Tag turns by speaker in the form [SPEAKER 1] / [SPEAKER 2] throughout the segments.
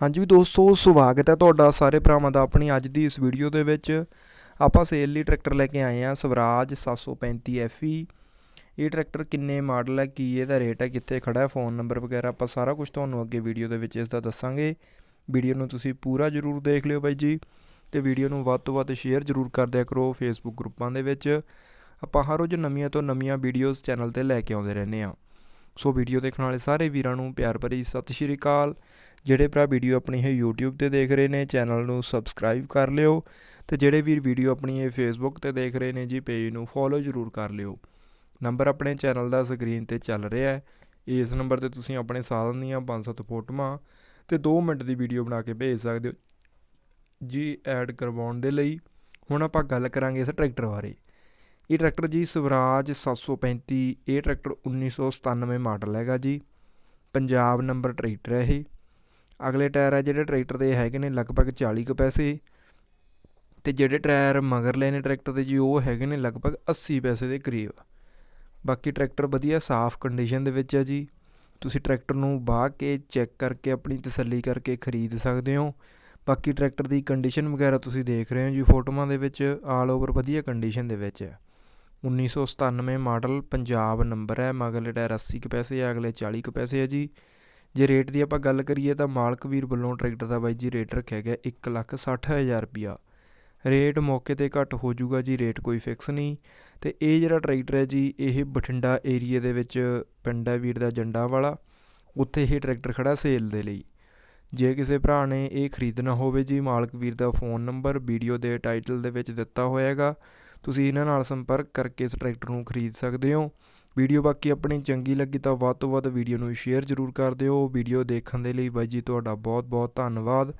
[SPEAKER 1] ਹਾਂਜੀ ਵੀ ਦੋਸਤੋ, ਸਵਾਗਤ ਹੈ ਤੁਹਾਡਾ ਸਾਰੇ ਭਰਾਵਾਂ ਦਾ ਆਪਣੀ ਅੱਜ ਦੀ ਇਸ ਵੀਡੀਓ ਦੇ ਵਿੱਚ। ਆਪਾਂ ਸੇਲ ਲਈ ਟਰੈਕਟਰ ਲੈ ਕੇ ਆਏ ਹਾਂ, ਸਵਰਾਜ 735 FE ਇਹ ਟਰੈਕਟਰ ਕਿੰਨੇ ਮਾਡਲ ਹੈ, ਕੀ ਇਹਦਾ ਰੇਟ ਹੈ, ਕਿੱਥੇ ਖੜਾ ਹੈ, ਫੋਨ ਨੰਬਰ ਵਗੈਰਾ ਆਪਾਂ ਸਾਰਾ ਕੁਝ ਤੁਹਾਨੂੰ ਅੱਗੇ ਵੀਡੀਓ ਦੇ ਵਿੱਚ ਇਸ ਦਾ ਦੱਸਾਂਗੇ। ਵੀਡੀਓ ਨੂੰ ਤੁਸੀਂ ਪੂਰਾ ਜ਼ਰੂਰ ਦੇਖ ਲਿਓ ਬਾਈ ਜੀ ਤੇ ਵੀਡੀਓ ਨੂੰ ਵੱਧ ਤੋਂ ਵੱਧ ਸ਼ੇਅਰ ਜ਼ਰੂਰ ਕਰ ਦਿਆ ਕਰੋ ਫੇਸਬੁੱਕ ਗਰੁੱਪਾਂ ਦੇ ਵਿੱਚ। ਆਪਾਂ ਹਰ ਰੋਜ਼ ਨਵੀਆਂ ਤੋਂ ਨਵੀਆਂ ਵੀਡੀਓਜ਼ ਚੈਨਲ ਤੇ ਲੈ ਕੇ ਆਉਂਦੇ ਰਹਿੰਦੇ ਹਾਂ। ਸੋ ਵੀਡੀਓ ਦੇਖਣ ਵਾਲੇ ਸਾਰੇ ਵੀਰਾਂ ਨੂੰ ਪਿਆਰ ਭਰੀ ਸਤਿ ਸ਼੍ਰੀ ਅਕਾਲ। ਜਿਹੜੇ ਭਰਾ ਵੀਡੀਓ ਆਪਣੀ ਇਹ YouTube ਤੇ ਦੇਖ ਰਹੇ ਨੇ ਚੈਨਲ ਨੂੰ ਸਬਸਕ੍ਰਾਈਬ ਕਰ ਲਿਓ ਤੇ ਜਿਹੜੇ ਵੀਰ ਵੀਡੀਓ ਆਪਣੀ ਇਹ Facebook ਤੇ ਦੇਖ ਰਹੇ ਨੇ ਜੀ ਪੇਜ ਨੂੰ ਫੋਲੋ ਜ਼ਰੂਰ ਕਰ ਲਿਓ। ਨੰਬਰ ਆਪਣੇ ਚੈਨਲ ਦਾ ਸਕਰੀਨ ਤੇ ਚੱਲ ਰਿਹਾ ਹੈ। ਇਸ ਨੰਬਰ ਤੇ ਤੁਸੀਂ ਆਪਣੇ ਸਾਧਨ ਦੀਆਂ 5-7 ਫੋਟੋਆਂ ਤੇ 2 ਮਿੰਟ ਦੀ ਵੀਡੀਓ ਬਣਾ ਕੇ ਭੇਜ ਸਕਦੇ ਹੋ ਜੀ ਐਡ ਕਰਵਾਉਣ ਦੇ ਲਈ। ਹੁਣ ਆਪਾਂ ਗੱਲ ਕਰਾਂਗੇ ਇਸ ਟਰੈਕਟਰ ਬਾਰੇ। ਇਹ ਟਰੈਕਟਰ ਜੀ ਸਵਰਾਜ 735 ਇਹ ਟਰੈਕਟਰ 1997 ਮਾਡਲ ਹੈਗਾ ਜੀ। ਪੰਜਾਬ ਨੰਬਰ ਟਰੈਕਟਰ ਹੈ ਇਹ। ਅਗਲੇ ਟਾਇਰ ਹੈ ਜਿਹੜੇ ਟਰੈਕਟਰ ਦੇ ਹੈਗੇ ਨੇ ਲਗਭਗ 40 ਕੁ ਪੈਸੇ। ਤੇ ਜਿਹੜੇ ਟਾਇਰ ਮਗਰਲੇ ਨੇ ਟਰੈਕਟਰ ਦੇ ਜੀ, ਉਹ ਹੈਗੇ ਨੇ ਲਗਭਗ 80 ਪੈਸੇ ਦੇ ਕਰੀਬ। ਬਾਕੀ ਟਰੈਕਟਰ ਵਧੀਆ ਸਾਫ਼ ਕੰਡੀਸ਼ਨ ਦੇ ਵਿੱਚ ਹੈ ਜੀ। ਤੁਸੀਂ ਟਰੈਕਟਰ ਨੂੰ ਬਾਹ ਕੇ ਚੈੱਕ ਕਰਕੇ ਆਪਣੀ ਤਸੱਲੀ ਕਰਕੇ ਖਰੀਦ ਸਕਦੇ ਹੋ। ਬਾਕੀ ਟਰੈਕਟਰ ਦੀ ਕੰਡੀਸ਼ਨ ਵਗੈਰਾ ਤੁਸੀਂ ਦੇਖ ਰਹੇ ਹੋ ਜੀ ਫੋਟੋਆਂ ਦੇ ਵਿੱਚ ਆਲ ਓਵਰ ਵਧੀਆ ਕੰਡੀਸ਼ਨ ਦੇ ਵਿੱਚ ਹੈ 1997 ਮਾਡਲ ਪੰਜਾਬ ਨੰਬਰ ਹੈ। ਮਗਰਲੇ ਟਾਇਰ 80 ਕੁ ਪੈਸੇ ਹੈ ਅਗਲੇ 40 ਕੁ ਪੈਸੇ ਹੈ ਜੀ। ਜੇ ਰੇਟ ਦੀ ਆਪਾਂ ਗੱਲ ਕਰੀਏ ਤਾਂ ਮਾਲਕ ਵੀਰ ਵੱਲੋਂ ਟਰੈਕਟਰ ਦਾ ਬਾਈ ਜੀ ਰੇਟ ਰੱਖਿਆ ਗਿਆ 160000 ਰੁਪਿਆ ਰੇਟ ਮੌਕੇ ਤੇ ਘੱਟ ਹੋ ਜਾਊਗਾ ਜੀ, ਰੇਟ ਕੋਈ ਫਿਕਸ ਨਹੀਂ। ਤੇ ਇਹ ਜਿਹੜਾ ਟਰੈਕਟਰ ਹੈ ਜੀ, ਇਹ ਬਠਿੰਡਾ ਏਰੀਏ ਦੇ ਵਿੱਚ ਪਿੰਡ ਹੈ ਵੀਰ ਦਾ ਜੰਡਾ ਵਾਲਾ। ਉੱਥੇ ਇਹ ਟਰੈਕਟਰ ਖੜਾ ਸੇਲ ਦੇ ਲਈ। ਜੇ ਕਿਸੇ ਭਰਾ ਨੇ ਇਹ ਖਰੀਦਣਾ ਹੋਵੇ ਜੀ, ਮਾਲਕ ਵੀਰ ਦਾ ਫੋਨ ਨੰਬਰ, ਵੀਡੀਓ ਦੇ ਟਾਈਟਲ ਦੇ ਵਿੱਚ ਦਿੱਤਾ ਹੋਇਆ ਹੋਏਗਾ ਤੁਸੀਂ ਇਹਨਾਂ ਨਾਲ ਸੰਪਰਕ ਕਰਕੇ ਇਸ ਟਰੈਕਟਰ ਨੂੰ ਖਰੀਦ ਸਕਦੇ ਹੋ। ਵੀਡੀਓ ਬਾਕੀ ਆਪਣੀ ਚੰਗੀ ਲੱਗੀ ਤਾਂ ਵੱਧ ਤੋਂ ਵੱਧ ਵੀਡੀਓ ਨੂੰ ਸ਼ੇਅਰ ਜ਼ਰੂਰ ਕਰ ਦਿਓ। ਵੀਡੀਓ ਦੇਖਣ ਦੇ ਲਈ ਬਾਈ ਜੀ, ਤੁਹਾਡਾ ਬਹੁਤ ਬਹੁਤ ਧੰਨਵਾਦ।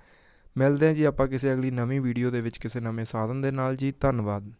[SPEAKER 1] ਮਿਲਦੇ ਹਾਂ ਜੀ ਆਪਾਂ ਕਿਸੇ ਅਗਲੀ ਨਵੀਂ ਵੀਡੀਓ ਦੇ ਵਿੱਚ ਕਿਸੇ ਨਵੇਂ ਸਾਧਨ ਦੇ ਨਾਲ ਜੀ। ਧੰਨਵਾਦ।